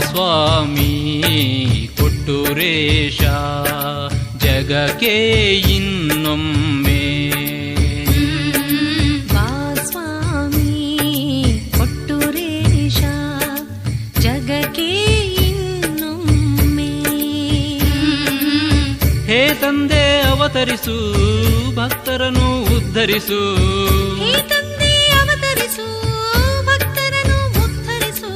ಸ್ವಾಮಿ ಕೊಟ್ಟುರೇಶ ಜಗಕ್ಕೆ ಇನ್ನೊಮ್ಮೆ. ಹೇ ತಂದೆ ಅವತರಿಸು ಭಕ್ತರನ್ನು ಉದ್ಧರಿಸು. ಅವತರಿಸು ಭಕ್ತರನ್ನು ಉದ್ಧರಿಸು.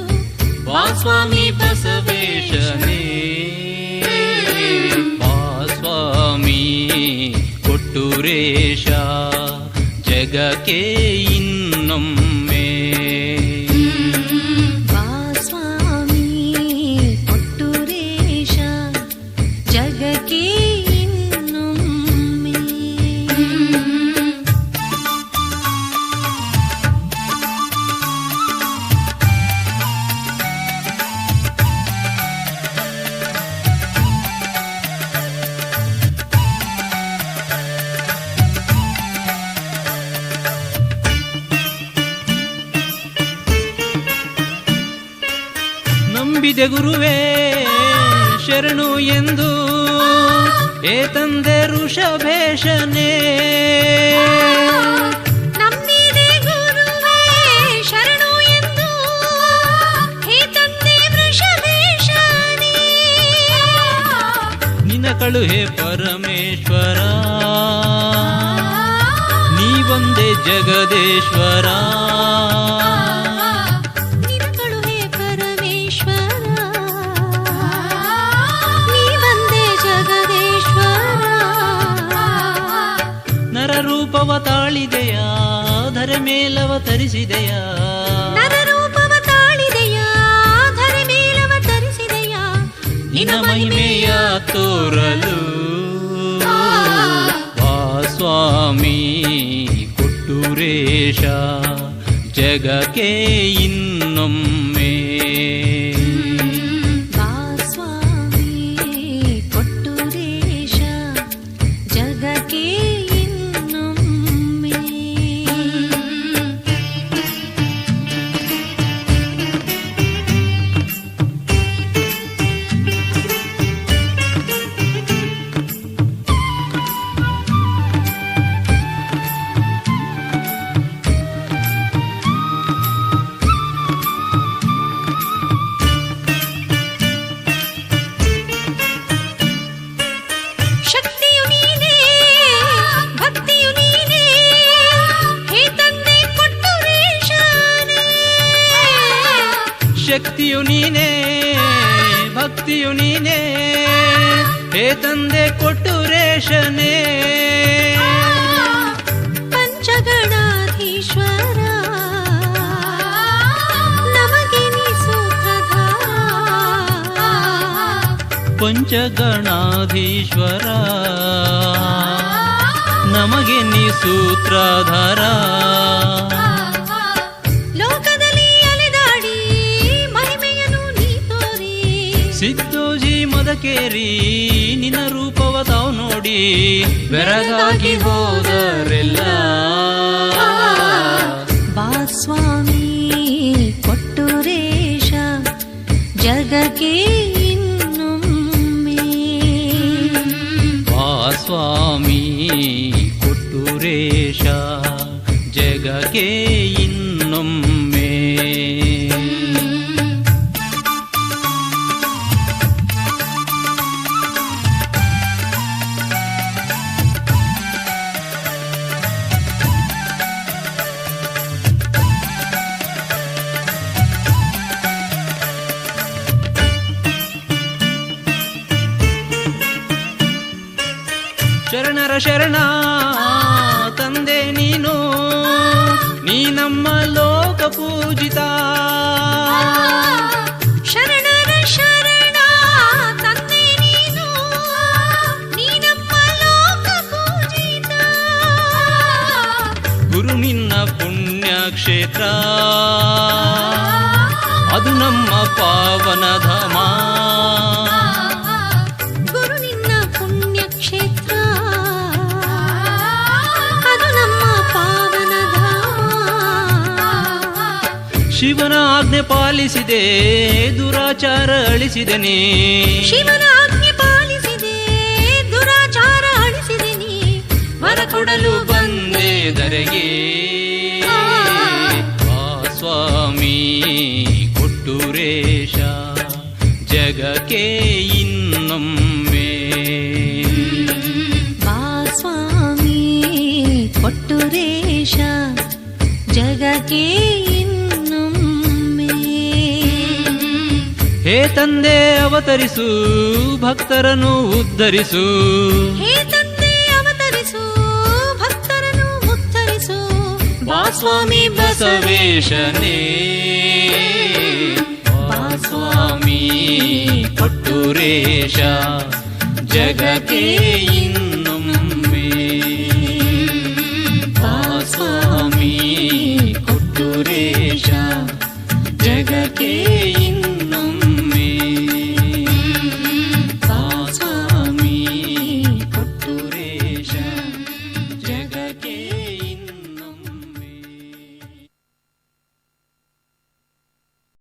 ವಾಸ್ವಾಮಿ ಬಸವೇಶನೇ ಬಾ ಸ್ವಾಮಿ ಕೊಟ್ಟೂರೇಶ ಜಗಕ್ಕೆ ಇನ್ನೊಮ್ಮೆ ನಂಬಿದೆ ಗುರುವೇ ಶರಣು ಎಂದು. ಏ ತಂದೆ ನಿನ ಕಳುಹೆ ಪರಮೇಶ್ವರ. ನೀ ಒಂದೇ ಜಗದೇಶ್ವರ. ನರರೂಪವ ತಾಳಿದೆಯ? ಧರೆ ಮೇಲವ ತರಿಸಿದೆಯ? ನರರೂಪವ ತಾಳಿದೆಯ? ಧರೆ ಮೇಲವ ತರಿಸಿದೆಯ? ನಿನ ಮಹಿಮೆಯ ತೋರಲು ವಾ ಸ್ವಾಮಿ ಕೊಟ್ಟುರೇಶ ಜಗಕ್ಕೆ ಇನ್ನೊಮ್ಮೆ ಶಕ್ತಿಯು ನೀನೇ ಭಕ್ತಿಯು ನೀನೇ ಹೇ ತಂದೆ ಕೊಟ್ಟು ರೇಷನೇ. ಪಂಚಗಣಾಧೀಶ್ವರ ನಮಗೆ ನೀ ಸೂತ್ರಧಾರ. ಸಿದ್ದೋಜಿ ಮದಕೇರಿ ನಿನ್ನ ರೂಪವ ತಾವು ನೋಡಿ. ಬೆರಗಾಗಿ ಹೋದರೆಲ್ಲ. ಬಾಸ್ವಾಮಿ ಕೊಟ್ಟು ಕೊಟ್ಟುರೇಶ ಜಗಕ್ಕೆ ಇನ್ನೊಮ್ಮೆ. ಬಾಸ್ವಾಮಿ ಕೊಟ್ಟು ರೇಷ ಜಗಕ್ಕೆ ಇನ್ನೊಮ್ಮೆ. ಶರಣ ತಂದೆ ನೀನು ನೀ ನಮ್ಮ ಲೋಕ ಪೂಜಿತ ಶರಣರ ಶರಣ ತಂದೆ ನೀನು ನೀ ನಮ್ಮ ಲೋಕ ಪೂಜಿತ ಗುರು ನಿನ್ನ ಪುಣ್ಯ ಕ್ಷೇತ್ರ ಅದು ನಮ್ಮ ಪಾವನ ಧಾಮ ಶಿವನ ಆಜ್ಞೆ ಪಾಲಿಸಿದೆ ದುರಾಚಾರ ಅಳಿಸಿದನೆ. ಶಿವನ ಆಜ್ಞೆ ಪಾಲಿಸಿದೆ ದುರಾಚಾರ ಕಾಣಲು ಬಂದೆ ದರೆಗೆ ಆ. ಸ್ವಾಮಿ ಕೊಟ್ಟೂರೇಶ ಜಗಕ್ಕೆ ಇನ್ನೊಮ್ಮೆ. ಬಾ ಸ್ವಾಮಿ ಕೊಟ್ಟುರೇಶ ಜಗಕ್ಕೆ ಹೇ ತಂದೆ ಅವತರಿಸು ಭಕ್ತರನ್ನು ಉದ್ಧರಿಸು. ಹೇ ತಂದೆ ಅವತರಿಸು ಭಕ್ತರನ್ನು ಉದ್ಧರಿಸು. ಬಾ ಸ್ವಾಮಿ ಬಸವೇಶನೇ. ಬಾ ಸ್ವಾಮಿ ಕೊಟ್ಟೂರೇಶ ಜಗಕ್ಕೆ ಇನ್ನು